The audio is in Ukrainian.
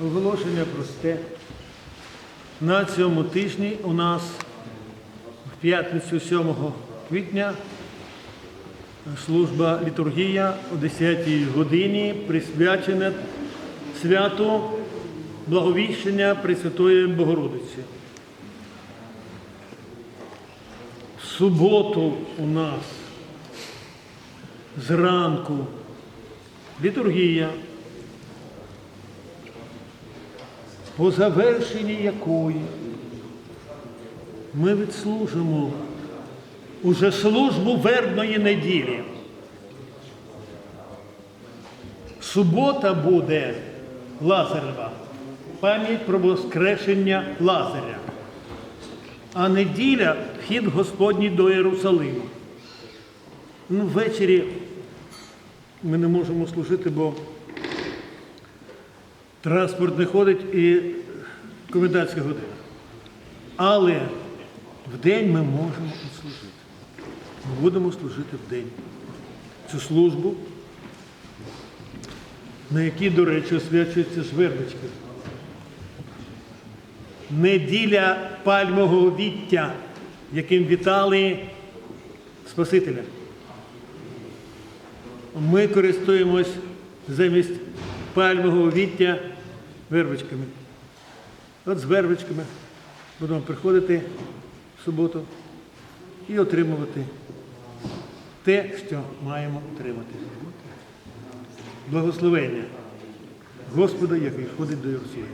Оголошення просте. На цьому тижні у нас в п'ятницю 7 квітня служба літургія о 10 годині присвячена святу Благовіщення Пресвятої Богородиці. В суботу у нас зранку літургія, по завершенні якої ми відслужимо уже службу вербної неділі. Субота буде Лазарева, пам'ять про воскрешення Лазаря, а неділя вхід Господній до Єрусалиму. Ну, ввечері ми не можемо служити, бо транспорт не ходить і комендантська година. Але в день ми можемо служити. Ми будемо служити в день. Цю службу, на якій, до речі, освячується жвербочки. Неділя пальмового віття, яким вітали Спасителя. Ми користуємось замість пальмового віття вербочками. От з вербочками будемо приходити в суботу і отримувати те, що маємо отримати. Благословення Господа, який ходить до Єрусалима.